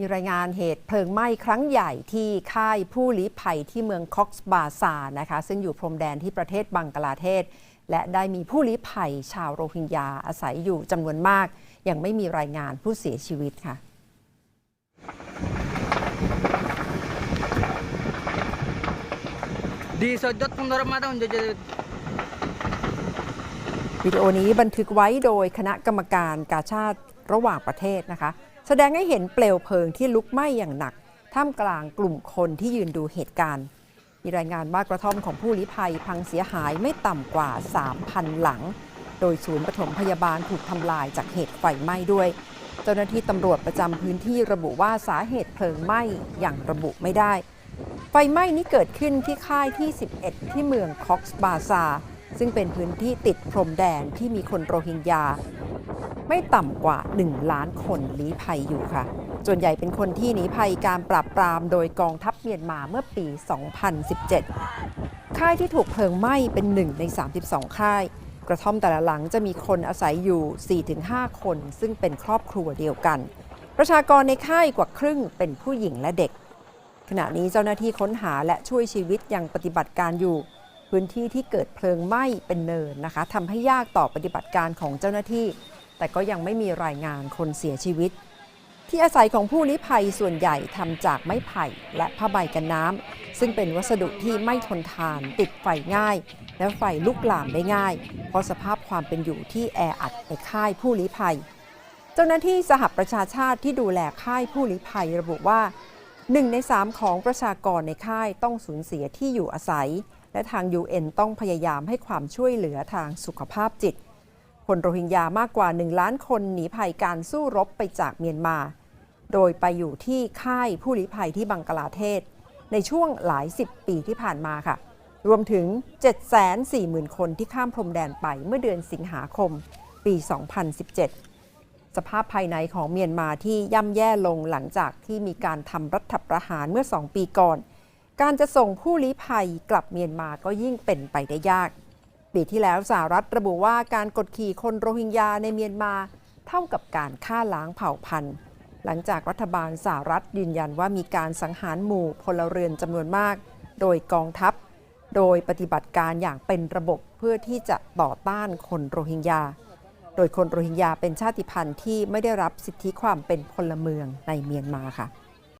มีรายงานเหตุเพลิงไหม้ครั้งใหญ่ที่ค่ายผู้ลี้ภัยที่เมืองคอกส์บาซานะคะ ซึ่งอยู่พรมแดนที่ประเทศบังกลาเทศ และได้มีผู้ลี้ภัยชาวโรฮิงญาอาศัยอยู่จำนวนมาก ยังไม่มีรายงานผู้เสียชีวิตค่ะ disodot pun dorong mata pun jadi วิดีโอนี้บันทึกไว้โดยคณะกรรมการกาชาติระหว่างประเทศนะคะ แสดงให้เห็นเปลวเพลิงที่ลุกไหม้อย่างหนัก ท่ามกลางกลุ่มคนที่ยืนดูเหตุการณ์ มีรายงานว่ากระท่อมของผู้ลี้ภัยพังเสียหายไม่ต่ำกว่า 3,000 หลัง โดยศูนย์ปฐมพยาบาลถูกทำลายจากเหตุไฟไหม้ด้วย เจ้าหน้าที่ตำรวจประจำพื้นที่ระบุว่าสาเหตุเพลิงไหม้อย่างระบุไม่ได้ ไฟไหม้นี้เกิดขึ้นที่ค่ายที่ 11 ที่เมืองคอกส์บาซาซึ่งเป็นพื้นที่ติดพรมแดนที่มีคนโรฮิงญา ไม่ต่ำกว่า 1 ล้านคนลี้ภัยอยู่ค่ะ ส่วนใหญ่เป็นคนที่หนีภัยการปราบปรามโดยกองทัพเมียนมาเมื่อปี 2017 ค่ายที่ถูกเพลิงไหม้เป็นหนึ่งใน 32 ค่าย กระท่อมแต่ละหลังจะมีคนอาศัยอยู่ 4-5 คน ซึ่งเป็นครอบครัวเดียวกัน ประชากรในค่ายกว่าครึ่งเป็นผู้หญิงและเด็ก ขณะนี้เจ้าหน้าที่ค้นหาและช่วยชีวิตยังปฏิบัติการอยู่พื้นที่ที่เกิดเพลิงไหม้เป็นเนินนะคะทำให้ยากต่อปฏิบัติการของเจ้าหน้าที่ แต่ก็ยังไม่มีรายงานคนเสียชีวิต ที่อาศัยของผู้ลี้ภัยส่วนใหญ่ทำจากไม้ไผ่และผ้าใบกันน้ำซึ่งเป็นวัสดุที่ไม่ทนทาน ติดไฟง่าย และไฟลุกลามได้ง่าย เพราะสภาพความเป็นอยู่ที่แออัดในค่ายผู้ลี้ภัย เจ้าหน้าที่สหประชาชาติที่ดูแลค่ายผู้ลี้ภัยระบุว่าหนึ่งในสามของประชากรในค่ายต้องสูญเสียที่อยู่อาศัย และทาง UN ต้องพยายามให้ความช่วยเหลือทางสุขภาพจิต คนโรฮิงญามากกว่า 1 ล้านคนหนีภัยการสู้รบไปจากเมียนมา โดยไปอยู่ที่ค่ายผู้ลี้ภัยที่บังกลาเทศ ในช่วงหลายสิบปีที่ผ่านมาค่ะ รวมถึง 740,000 คนที่ข้ามพรมแดนไปเมื่อเดือนสิงหาคม ปี 2017 สภาพภายในของเมียนมาที่ย่ำแย่ลงหลังจากที่มีการทำรัฐประหารเมื่อ 2 ปีก่อน การจะส่งผู้ลี้ภัยกลับเมียนมาก็ยิ่งเป็นไปได้ยาก ปีที่แล้วสหรัฐระบุว่าการกดขี่คนโรฮิงญาในเมียนมาเท่ากับการฆ่าล้างเผ่าพันธุ์ หลังจากรัฐบาลสหรัฐยืนยันว่ามีการสังหารหมู่พลเรือนจำนวนมาก โดยกองทัพ โดยปฏิบัติการอย่างเป็นระบบเพื่อที่จะต่อต้านคนโรฮิงญา โดยคนโรฮิงญาเป็นชาติพันธุ์ที่ไม่ได้รับสิทธิความเป็นพลเมืองในเมียนมาค่ะ